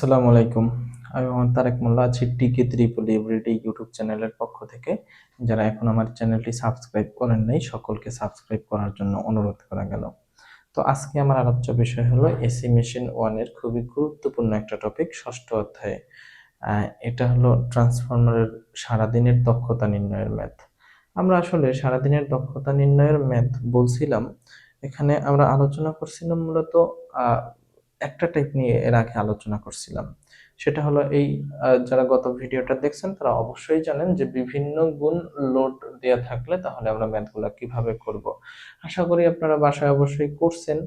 আসসালামু আলাইকুম। আমি মোহাম্মদ তারেক মোল্লা আছি টিকে ত্রিপলি এভরিডে ইউটিউব চ্যানেলের পক্ষ থেকে। যারা এখন আমার চ্যানেলটি সাবস্ক্রাইব করেন নাই, সকলকে সাবস্ক্রাইব করার জন্য অনুরোধ করা গেল। তো আজকে আমার আলোচ্য বিষয় হলো এসি মেশিন ওয়ানের খুবই গুরুত্বপূর্ণ একটা টপিক, ষষ্ঠ অধ্যায়ে। এটা হলো ট্রান্সফরমারের সারাদিনের দক্ষতা নির্ণয়ের ম্যাথ। আমরা আসলে সারাদিনের দক্ষতা নির্ণয়ের ম্যাথ বলছিলাম। এখানে আমরা আলোচনা করছিলাম মূলত একটা টাইপ নিয়ে এর আগে আলোচনা করছিলাম। সেটা হলো এই যারা গত ভিডিওটা দেখছেন, তারা অবশ্যই জানেন যে বিভিন্ন গুণ লোড দেয়া থাকলে তাহলে আমরা ম্যাথগুলো কীভাবে করব। আশা করি আপনারা বাসায় অবশ্যই করছেন।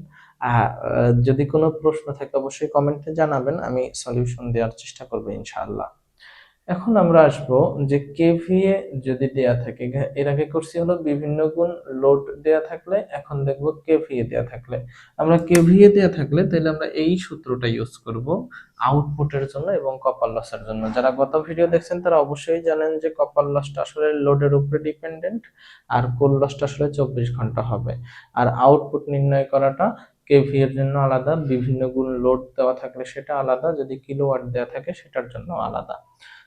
যদি কোনো প্রশ্ন থাকে অবশ্যই কমেন্টে জানাবেন। আমি সলিউশন দেওয়ার চেষ্টা করব ইনশাআল্লাহ। এখন আমরা আসব যে কেভিএ যদি দেয়া থাকে এর আগে করছি হলো বিভিন্ন গুণ লোড দেয়া থাকলে, এখন দেখব কেভিএ দেয়া থাকলে। আমরা কেভিএ দেয়া থাকলে তাহলে আমরা এই সূত্রটা ইউজ করব আউটপুটের জন্য এবং কপার লসের জন্য। যারা গত ভিডিও দেখছেন, তারা অবশ্যই জানেন যে কপার লসটা আসলে লোডের উপরে ডিপেন্ডেন্ট আর কোল লসটা আসলে চব্বিশ ঘণ্টা হবে। আর আউটপুট নির্ণয় করাটা কেভি এর জন্য আলাদা, বিভিন্ন গুণ লোড দেওয়া থাকলে সেটা আলাদা, যদি কিলোওয়াট দেওয়া থাকে সেটার জন্য আলাদা।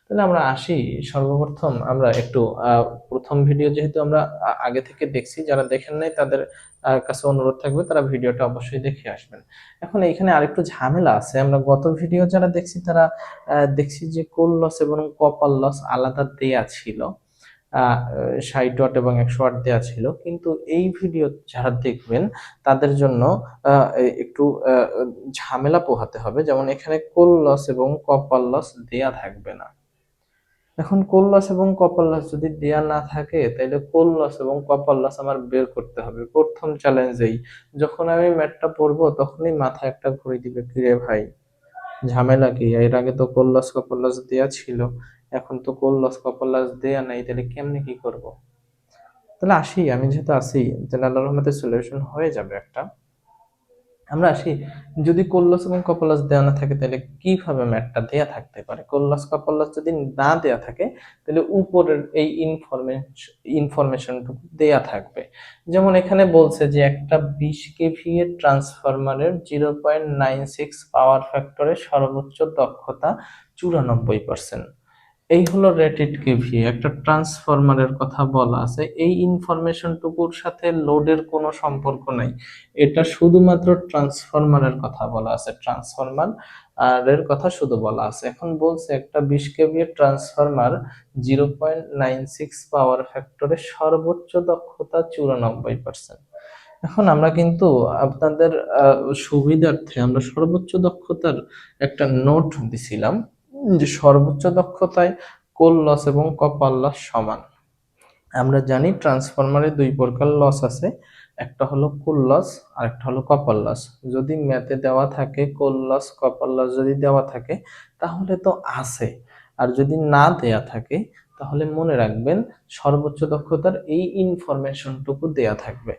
তাহলে আমরা আসি সর্বপ্রথম, আমরা একটু প্রথম ভিডিও যেহেতু আমরা আগে থেকে দেখছি, যারা দেখেন নাই তাদের কাছে অনুরোধ থাকবে, তারা ভিডিওটা অবশ্যই দেখে আসবেন। এখন এইখানে আরেকটু ঝামেলা আছে, আমরা গত ভিডিও যারা দেখছি তারা দেখছি যে কোল লস এবং কপার লস আলাদা দেয়া ছিল। ষাট ওয়াট এবং একশো ওয়াট দেওয়া ছিল। কিন্তু এই ভিডিও যারা দেখবেন, তাদের জন্য একটু ঝামেলা পোহাতে হবে। যেমন এখানে কোল লস এবং কপার লস দেয়া থাকবে না। এখন কোল লস এবং কপার লস যদি দেয়া না থাকে তাহলে কোল লস এবং কপার লস আমার বের করতে হবে। প্রথম চ্যালেঞ্জেই যখন আমি ম্যাটটা পড়ব তখনই মাথায় একটা ঘুরে দিবে, কিরে ভাই, ঝামেলা কি? এর আগে তো কোল লস কপার লস দেয়া ছিল। এখন তো কোল লস কপার লস দেয়া নাই, তাহলে কেমনে কি করব? তাহলে আসি, আমি যেহেতু আসি তাহলে আল্লাহ রহমতের সলিউশন হয়ে যাবে একটা। আমরা আসি, যদি কোল্লাস এবং কপালাস দেওয়া না থাকে, তাহলে কীভাবে ম্যাটটা দেয়া থাকতে পারে? কোল্লাস কপালাস যদি না দেয়া থাকে, তাহলে উপরের এই ইনফরমেশন ইনফরমেশনটুকু দেয়া থাকবে। যেমন এখানে বলছে যে একটা বিশ কেভি এর ট্রান্সফরমারের zero point nine six power ফ্যাক্টরের সর্বোচ্চ দক্ষতা চুরানব্বই পার্সেন্ট এই হলো রেটেড কেভি একটা ট্রান্সফরমারের কথা বলা আছে। এই ইনফরমেশনটুকুর সাথে লোডের কোনো সম্পর্ক নাই। এটা শুধুমাত্র ট্রান্সফরমারের কথা বলা আছে। ট্রান্সফরমার এর কথা শুধু বলা আছে। এখন বলছে একটা বিশ KV transformer zero point nine six power ফ্যাক্টরে সর্বোচ্চ দক্ষতা চুরানব্বই পার্সেন্ট এখন আমরা কিন্তু আপনাদের সুবিধার্থে আমরা সর্বোচ্চ দক্ষতার একটা নোট দিছিলাম। যে সর্বোচ্চ দক্ষতায় কোল লস এবং কপার লস সমান। আমরা জানি ট্রান্সফরমারে দুই প্রকার লস আছে, একটা হলো কোল লস আর একটা হলো কপার লস। যদি ম্যাথে দেওয়া থাকে কোল লস কপার লস যদি দেওয়া থাকে, তাহলে তো আছে। আর যদি না দেয়া থাকে তাহলে মনে রাখবেন সর্বোচ্চ দক্ষতার এই ইনফরমেশনটুকু দেয়া থাকবে।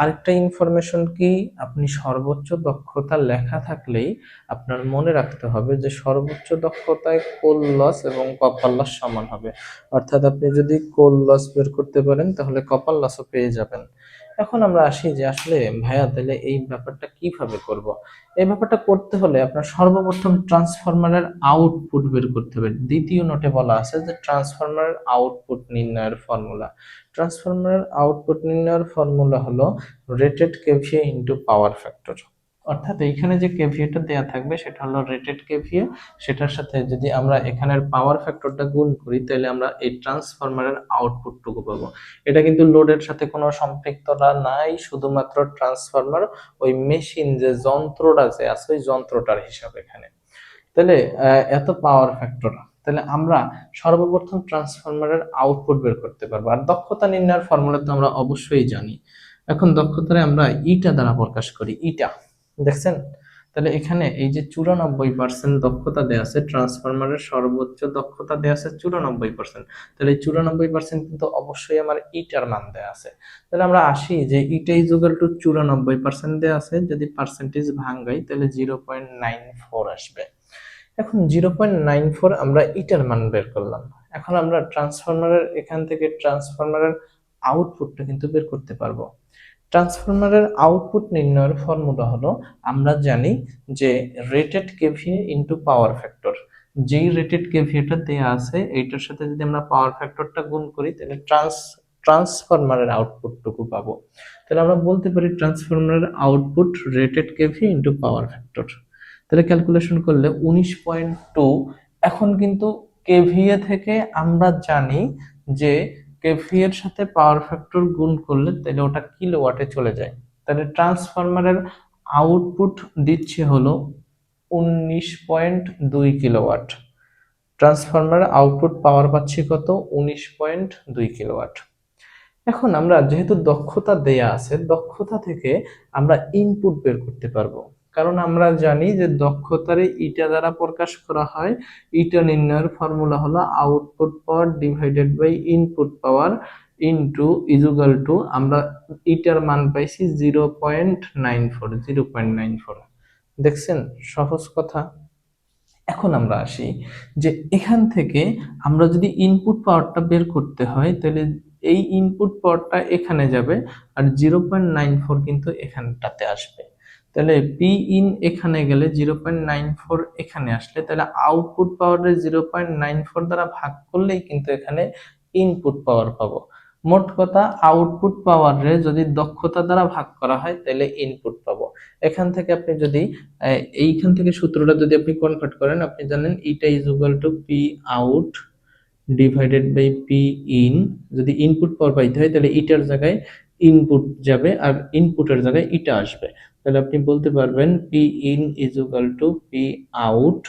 আরেকটা ইনফরমেশন কি? আপনি সর্বোচ্চ দক্ষতা লেখা থাকলেই আপনার মনে রাখতে হবে যে সর্বোচ্চ দক্ষতায় কোল লস এবং কপাল লস সমান হবে। অর্থাৎ আপনি যদি কোল লস বের করতে পারেন তাহলে কপাল লসও পেয়ে যাবেন। এখন আমরা আসি যে আসলে, ভাইয়া, তাহলে এই ব্যাপারটা কীভাবে করব? এই ব্যাপারটা করতে হলে আপনার সর্বপ্রথম ট্রান্সফরমারের আউটপুট বের করতে হবে। দ্বিতীয় নোটে বলা আছে যে ট্রান্সফরমারের আউটপুট নির্ণয়ের ফর্মুলা ট্রান্সফরমারের আউটপুট নির্ণয়ের ফর্মুলা হলো rated KVA into power factor অর্থাৎ এইখানে যে কেভিএটা দেয়া থাকবে সেটা হলো রেটেড কেভিএ সেটার সাথে যদি আমরা এখানের পাওয়ার ফ্যাক্টরটা গুণ করি, তাহলে আমরা এই ট্রান্সফরমারের আউটপুটটুকু পাবো। এটা কিন্তু লোডের সাথে কোনো সম্পৃক্ততা নাই, শুধুমাত্র ট্রান্সফরমার ওই মেশিন যে যন্ত্রটা যে আছে, ওই যন্ত্রটার হিসাব এখানে। তাহলে এত পাওয়ার ফ্যাক্টর তাহলে আমরা সর্বপ্রথম ট্রান্সফরমারের আউটপুট বের করতে পারব। আর দক্ষতা নির্ণয়ের ফর্মুলা তো আমরা অবশ্যই জানি। এখন দক্ষতারে আমরা ইটা দ্বারা প্রকাশ করি। ইটা দেখছেন? তাহলে এখানে এই যে চুরানব্বই পার্সেন্ট দক্ষতা দেওয়া আছে ট্রান্সফরমারের সর্বোচ্চ দক্ষতা দেওয়া আছে চুরানব্বই পার্সেন্ট তাহলে এই চুরানব্বই পার্সেন্ট কিন্তু অবশ্যই আমার ইটার মান দেওয়া আছে। তাহলে আমরা আসি যে ইটা ইজুগাল টু চুরানব্বই পার্সেন্ট দেওয়া আছে, যদি পার্সেন্টেজ ভাঙ্গাই তাহলে জিরো পয়েন্ট নাইন ফোর আসবে। এখন জিরো পয়েন্ট নাইন ফোর আমরা ইটার মান বের করলাম। এখন আমরা ট্রান্সফরমারের এখান থেকে ট্রান্সফরমারের আউটপুটটা কিন্তু বের করতে পারব। ট্রান্সফরমারের আউটপুট নির্ণয়ের ফর্মুলা হলো, আমরা জানি যে rated KVA into power factor যেই রেটেড কেভিএটা দেয়া আছে, এইটার সাথে যদি আমরা পাওয়ার ফ্যাক্টরটা গুণ করি, তাহলে ট্রান্স ট্রান্সফরমারের আউটপুটটুকু পাবো। তাহলে আমরা বলতে পারি ট্রান্সফরমারের output rated KV into power factor তাহলে ক্যালকুলেশন করলে উনিশ পয়েন্ট টু এখন কিন্তু কেভিএ থেকে আমরা জানি যে কেভি সাথে পাওয়ার ফ্যাক্টর গুণ করলে তাহলে ওটা কিলোওয়াটে চলে যায়। তাহলে ট্রান্সফরমারের আউটপুট দিচ্ছে হলো উনিশ পয়েন্ট দুই কিলোওয়াট ট্রান্সফরমারের আউটপুট পাওয়ার পাচ্ছি কত? উনিশ পয়েন্ট দুই কিলোওয়াট এখন আমরা যেহেতু দক্ষতা দেয়া আছে, দক্ষতা থেকে আমরা ইনপুট বের করতে পারব। কারণ আমরা জানি যে দক্ষতারে ইটা দ্বারা প্রকাশ করা হয়, ইটা নির্ণয়ের ফর্মুলা হলো output power divided by input power into equal to আমরা ইটার মান পাইছি zero point nine four zero point nine four দেখছেন? সহজ কথা। এখন আমরা আসি যে এখান থেকে আমরা যদি ইনপুট পাওয়ারটা বের করতে হয়, তাহলে এই ইনপুট পাওয়ারটা এখানে যাবে আর জিরো পয়েন্ট নাইন ফোর কিন্তু এখানটাতে আসবে। তাহলে পি ইন এখানে গেলে জিরো পয়েন্ট নাইন ফোর এখানে আসলে, তাহলে আউটপুট পাওয়ারের জিরো পয়েন্ট নাইন ফোর দ্বারা ভাগ করলেই কিন্তু এখানে ইনপুট পাওয়ার পাবো। মোট কথা আউটপুট পাওয়ারে যদি দক্ষতা দ্বারা ভাগ করা হয়, তাহলে ইনপুট পাবো। এখান থেকে আপনি যদি এইখান থেকে সূত্রটা যদি আপনি কনভার্ট করেন, আপনি জানেন eta is equal to P out divided by P in যদি ইনপুট পাওয়ার পাইতে হয়, তাহলে ইটার জায়গায় ইনপুট যাবে আর ইনপুটের জায়গায় ইটা আসবে। তাহলে আপনি বলতে পারবেন P in is equal to P out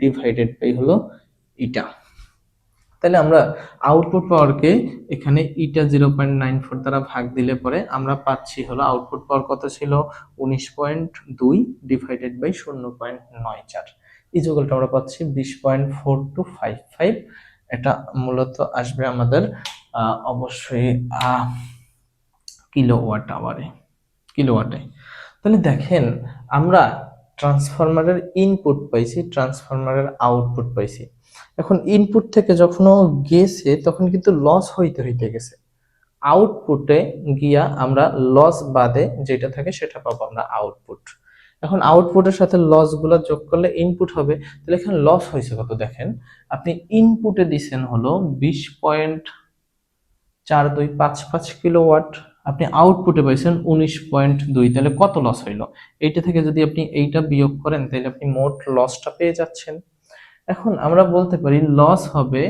divided by হলো ইটা তাহলে আমরা আউটপুট পাওয়ারকে এখানে eta zero point nine four দ্বারা ভাগ দিলে পরে আমরা পাচ্ছি হলো আউটপুট পাওয়ার কত ছিল? উনিশ পয়েন্ট দুই ডিভাইডেড বাই শূন্য পয়েন্ট নয় চার। ইজুগলটা আমরা পাচ্ছি বিশ point four two five five এটা মূলত আসবে আমাদের অবশ্যই কিলো ওয়াট আওয়ারে কিলো ওয়াটে তাহলে দেখেন, আমরা ট্রান্সফরমারের ইনপুট পাইছি ট্রান্সফরমারের আউটপুট পাইছি। এখন ইনপুট থেকে যখন গেছে, তখন কিন্তু লস হইতে হইতে গেছে। আউটপুটে গিয়া আমরা লস বাদে যেটা থাকে সেটা পাবো আমরা আউটপুট এখন আউটপুটের সাথে লসগুলো যোগ করলে ইনপুট হবে। তাহলে এখানে লস হয়েছে কত দেখেন? আপনি ইনপুটে দিছেন হলো বিশ পয়েন্ট চার দুই পাঁচ পাঁচ কিলোওয়াট আপনি আউটপুটে পাইছেন উনিশ পয়েন্ট দুই, তাহলে কত লস হইল? এইটা থেকে যদি আপনি এইটা বিয়োগ করেন, তাহলে আপনি মোট লসটা পেয়ে যাচ্ছেন। এখন আমরা বলতে পারি লস হবে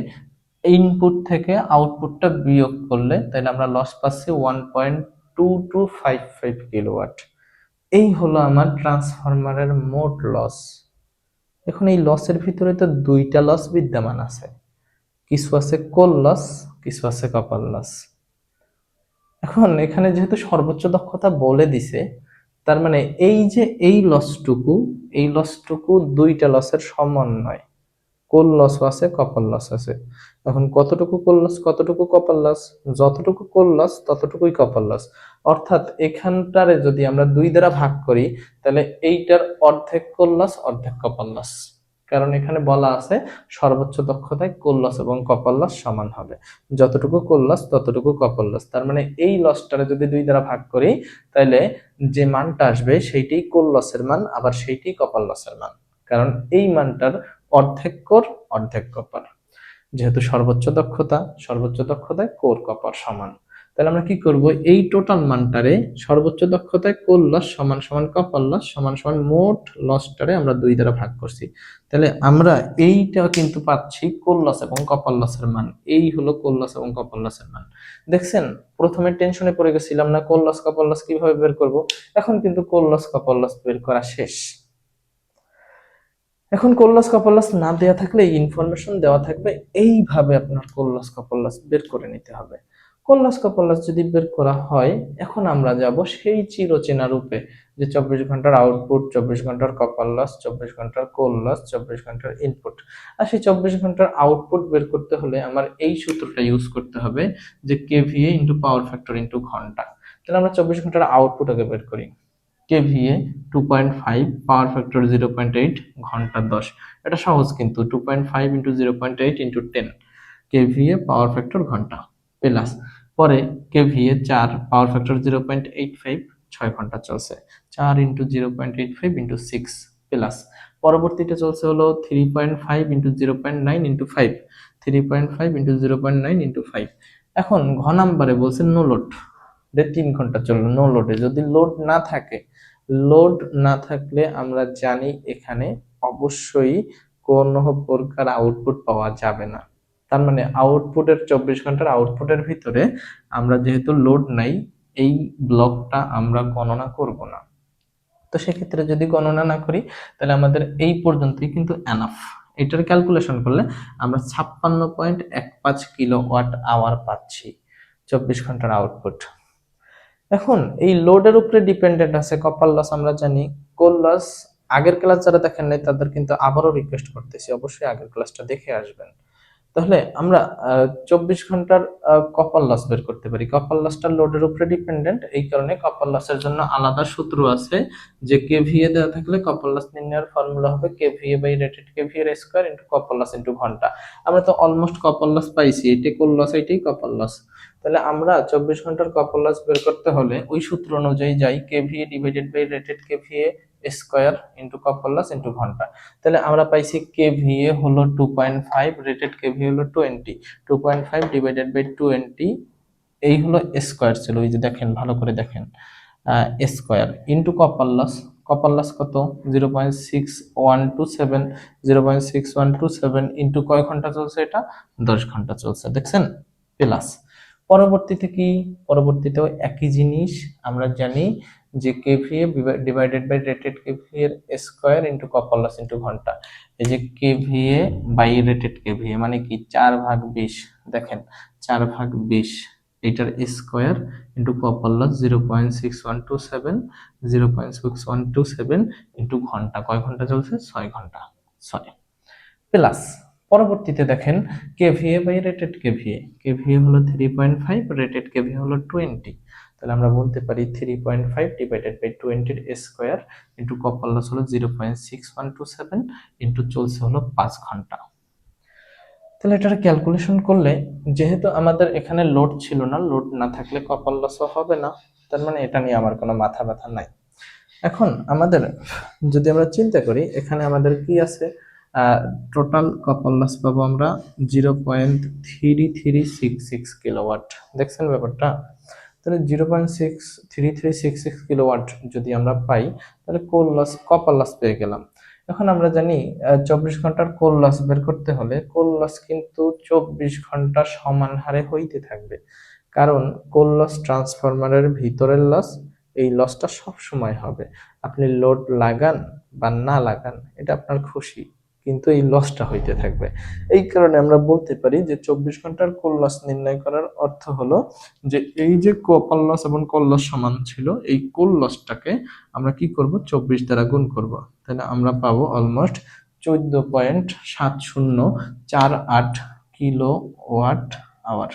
ইনপুট থেকে আউটপুটটা বিয়োগ করলে, তাহলে আমরা লস পাচ্ছি one point two two five five kilowatt এই হলো আমার ট্রান্সফরমারের মোট লস এখন এই লসের ভিতরে তো দুইটা লস বিদ্যমান আছে। কিছু আছে কোল লস কিছু আছে কপাল লস এখন এখানে যেহেতু সর্বোচ্চ দক্ষতা বলে দিছে, তার মানে এই যে এই লসটুকু এই লসটুকু দুইটা লসের সমন্বয়। কোল লস আছে, কপাল লস আছে। এখন কতটুকু কোল লস কতটুকু কপাল লস যতটুকু কোল লস ততটুকুই কপাল লস অর্থাৎ এখানটারে যদি আমরা দুই দ্বারা ভাগ করি, তাহলে এইটার অর্ধেক কোল লস অর্ধেক কপাল লস কারণ এখানে বলা আছে সর্বোচ্চ দক্ষতায় কোল্লাস এবং কপাল্লাস সমান হবে। যতটুকু কোল্লাস ততটুকু কপাল লস তার মানে এই লসটারে যদি দুই দ্বারা ভাগ করি, তাহলে যে মানটা আসবে সেইটাই কোল্লাসের মান, আবার সেইটাই লসের মান। কারণ এই মানটার অর্ধেক কোর, অর্ধেক কপার যেহেতু সর্বোচ্চ দক্ষতা, সর্বোচ্চ দক্ষতায় কোর কপার সমান। তাহলে আমরা কি করব? এই টোটাল মানটারে সর্বোচ্চ দক্ষতায় কোল লস সমান সমান কপাল লস সমান সমান মোট লসটারে আমরা দুই দ্বারা ভাগ করছি। তাহলে আমরা এইটা কিন্তু পাচ্ছি কোল লস এবং কপাল লসের মান। এই হলো কোল লস এবং কপাল লসের মান। দেখছেন? প্রথমে টেনশনে পড়ে গেছিলাম না কোল লস কপাল লস কীভাবে বের করব? এখন কিন্তু কোল লস কপাল লস বের করা শেষ। এখন কোল্লাস কপাল্লাস না দেওয়া থাকলে ইনফরমেশন দেওয়া থাকবে। এইভাবে আপনার কোল্লাস কপাল্লাস বের করে নিতে হবে। কল্লাস কপল্লাস যদি বের করা হয়, এখন আমরা যাব সেই চিরচেনা রূপে যে চব্বিশ ঘণ্টার আউটপুট, চব্বিশ ঘণ্টার কপাল্লাস চব্বিশ ঘণ্টার কোল্লাস চব্বিশ ঘণ্টার ইনপুট। আর সেই চব্বিশ ঘণ্টার আউটপুট বের করতে হলে আমার এই সূত্রটা ইউজ করতে হবে যে KVA into power factor into ঘণ্টা। তাহলে আমরা চব্বিশ ঘণ্টার আউটপুট আগে বের করি। KVA two point five power factor zero point eight ঘণ্টা দশ। এটা সহজ কিন্তু two point five into zero point eight into ten KVA power factor ঘণ্টা। প্লাস। পরে কেভিএ চার power factor zero point eight five ছয় ঘণ্টা চলছে। চার into zero point eight five into six plus. পরবর্তীতে চলছে হলো three point five into zero point nine into five three point five into zero point nine into five এখন ঘ নাম্বারে বলছে নো লোড তিন ঘণ্টা চলল নো লোডে যদি লোড না থাকে লোড না থাকলে আমরা জানি এখানে অবশ্যই কোনো প্রকার আউটপুট পাওয়া যাবে না। তার মানে আউটপুটের চব্বিশ ঘণ্টার আউটপুটের ভিতরে আমরা যেহেতু লোড নাই, এই ব্লকটা আমরা গণনা করব না। তো সেক্ষেত্রে যদি গণনা না করি, তাহলে আমাদের এই পর্যন্তই কিন্তু এনাফ এটার ক্যালকুলেশন করলে আমরা ছাপ্পান্ন পয়েন্ট এক পাঁচ কিলো ওয়াট আওয়ার পাচ্ছি চব্বিশ ঘণ্টার আউটপুট এখন এই লোডের উপরে ডিপেন্ডেন্ট আছে কপার লস আমরা জানি কোল লস আগের ক্লাস যারা দেখেন নাই, তাদের কিন্তু আবারও রিকোয়েস্ট করতেছি, অবশ্যই আগের ক্লাসটা দেখে আসবেন। তাহলে আমরা চব্বিশ ঘণ্টার কপার লস বের করতে পারি। কপার লসটা লোডের উপরে ডিপেন্ডেন্ট এই কারণে কপার লসের জন্য আলাদা সূত্র আছে যে কে কেভিএ দেওয়া থাকলে কপার লস নির্ণয়ের ফর্মুলা হবে K KVA by rated K কেভিএর square into copper loss into ঘণ্টা। আমরা তো অলমোস্ট কপার লস পাইছি এটাই কোল লস এটাই কপার লস তাহলে আমরা চব্বিশ ঘণ্টার কপার লস বের করতে হলে ওই সূত্র অনুযায়ী যাই K KVA divided by rated K KVA square into copper loss into ঘণ্টা। তাহলে আমরা পাইছি কেভিএ হলো two point five rated KVA হলো twenty two point five divided by twenty এই হলো স্কোয়ার ছিল ওই যে দেখেন, ভালো করে দেখেন। Square into copper loss copper loss কত? Zero point six one two seven zero point six one two seven into কয় ঘণ্টা চলছে এটা? দশ ঘণ্টা চলছে, দেখছেন? প্লাস পরবর্তীতে কি? পরবর্তীতেও একই জিনিস আমরা জানি যে KVA divided by rated KVA এর square into copper loss into ঘণ্টা। এই যে কেভিএ বাই রেটেড কেভিএ মানে কি? চার ভাগ বিশ, দেখেন, চার ভাগ বিশ এটার square into copper loss zero point six one two seven zero point six one two seven into ঘণ্টা। কয় ঘণ্টা চলছে? ছয় ঘণ্টা। ছয়। প্লাস, পরবর্তীতে দেখেন KVA by rated KVA KVA হলো three point five rated KVA হলো টোয়েন্টি তাহলে আমরা বলতে পারি three point five divided by টোয়েন্টির স্কোয়ার ইন্টু কপার লস হলো zero point six one two seven into চলছে হলো পাঁচ ঘণ্টা। তাহলে এটার ক্যালকুলেশন করলে যেহেতু আমাদের এখানে লোড ছিল না লোড না থাকলে কপার লসও হবে না, তার মানে এটা নিয়ে আমার কোনো মাথা ব্যথা নাই। এখন আমাদের, যদি আমরা চিন্তা করি, এখানে আমাদের কি আছে? টোটাল কপার লস পাবো আমরা zero point three three six six kilowatt দেখছেন ব্যাপারটা? তাহলে zero point six three three six six যদি আমরা পাই, তাহলে কোল লস, কপার লস পেয়ে গেলাম। এখন আমরা জানি চব্বিশ ঘণ্টার কোল লস বের করতে হলে কোল লস কিন্তু চব্বিশ ঘণ্টা সমান হারে হইতে থাকবে। কারণ কোল লস ট্রান্সফরমারের ভিতরের লস, এই লসটা সব সময় হবে। আপনি লোড লাগান বা না লাগান, এটা আপনার খুশি। কিন্তু এই লসটা হইতে থাকবে। এই কারণে আমরা বলতে পারি যে চব্বিশ ঘণ্টার কোল লস নির্ণয় করার অর্থ হলো যে এই যে কপাল লস এবং কোল লস সমান ছিল, এই কোল লসটাকে আমরা কি করব? চব্বিশ দ্বারা গুণ করব। তাহলে আমরা পাবো অলমোস্ট চোদ্দ পয়েন্ট সাত শূন্য চার আট কিলো ওয়াট আওয়ার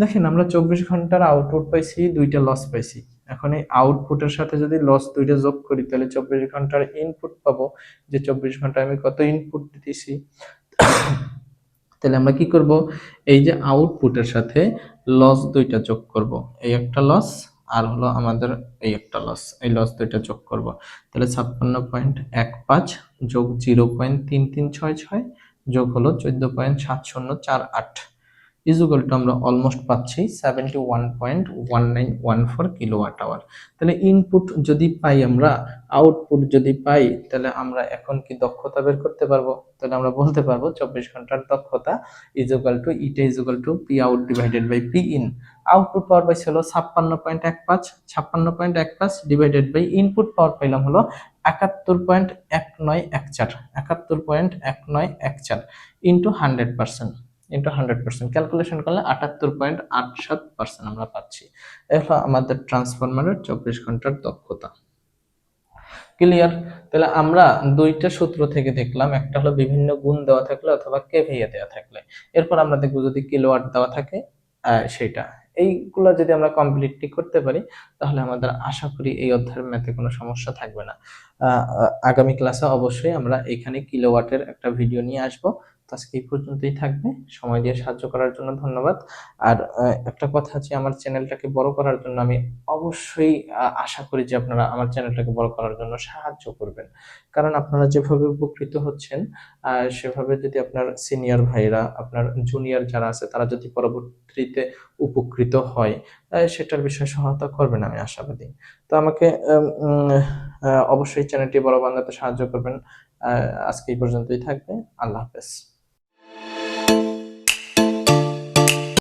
দেখেন আমরা চব্বিশ ঘণ্টার আউটপুট পাইছি, দুইটা লস পাইছি। এখন এই আউটপুটের সাথে যদি লস দুইটা যোগ করি, তাহলে চব্বিশ ঘণ্টার ইনপুট পাবো। যে চব্বিশ ঘন্টায় আমি কত ইনপুট দিতেছি? তাহলে আমরা কি করব? এই যে আউটপুটের সাথে লস দুইটা যোগ করব। এই একটা লস আর হলো আমাদের এই একটা লস এই লস দুইটা যোগ করব। তাহলে ছাপ্পান্ন পয়েন্ট এক পাঁচ যোগ জিরো পয়েন্ট তিন তিন ছয় ছয় যোগ হলো চোদ্দ পয়েন্ট সাত শূন্য চার আট। ইজুকাল টু আমরা অলমোস্ট পাচ্ছি seventy one point one nine one four kilowatt hour তাহলে ইনপুট যদি পাই আমরা আউটপুট যদি পাই, তাহলে আমরা এখন কি দক্ষতা বের করতে পারব? তাহলে আমরা বলতে পারব চব্বিশ ঘণ্টার দক্ষতা is equal to eta is equal to P out divided by P in output power পাইছে হলো ছাপ্পান্ন পয়েন্ট এক পাঁচ, ছাপ্পান্ন পয়েন্ট এক পাঁচ ডিভাইডেড বাই ইনপুট পাওয়ার পাইলাম হলো একাত্তর পয়েন্ট এক নয় এক চার, একাত্তর পয়েন্ট এক নয় এক চার into hundred percent into hundred percent calculation করলে আটাত্তর পয়েন্ট আট সাত পার্সেন্ট আমরা পাচ্ছি। এটা আমাদের ট্রান্সফরমারের চব্বিশ ঘণ্টার দক্ষতা। ক্লিয়ার তাহলে আমরা দুইটা সূত্র থেকে দেখলাম, একটা হলো বিভিন্ন গুণ দেওয়া থাকলে অথবা কেভিএ দেওয়া থাকলে। এরপর আমরা দেখব যদি কিলোওয়াট দেওয়া থাকে সেটা এইগুলো যদি আমরা কমপ্লিটলি করতে পারি, তাহলে আমাদের আশা করি এই অধ্যায়ের ম্যাথে কোনো সমস্যা থাকবে না। আগামী ক্লাসে অবশ্যই আমরা এখানে কিলোওয়াটের একটা ভিডিও নিয়ে আসব। আজকে এই পর্যন্তই থাকবে। সময় দিয়ে সাহায্য করার জন্য ধন্যবাদ। আর একটা কথা আছে আমার চ্যানেলটাকে বড় করার জন্য আমি অবশ্যই আশা করি যে আপনারা আমার চ্যানেলটাকে বড় করার জন্য সাহায্য করবেন। কারণ আপনারা যেভাবে উপকৃত হচ্ছেন সেভাবে যদি আপনার সিনিয়র ভাইরা, আপনার জুনিয়র যারা আছে, তারা যদি পরবর্তীতে উপকৃত হয় সেটার বিষয়ে সহায়তা করবেন আমি আশাবাদী। তো আমাকে অবশ্যই চ্যানেলটি বড় বানাতে সাহায্য করবেন। আজকে এই পর্যন্তই থাকবে। আল্লাহ হাফেজ।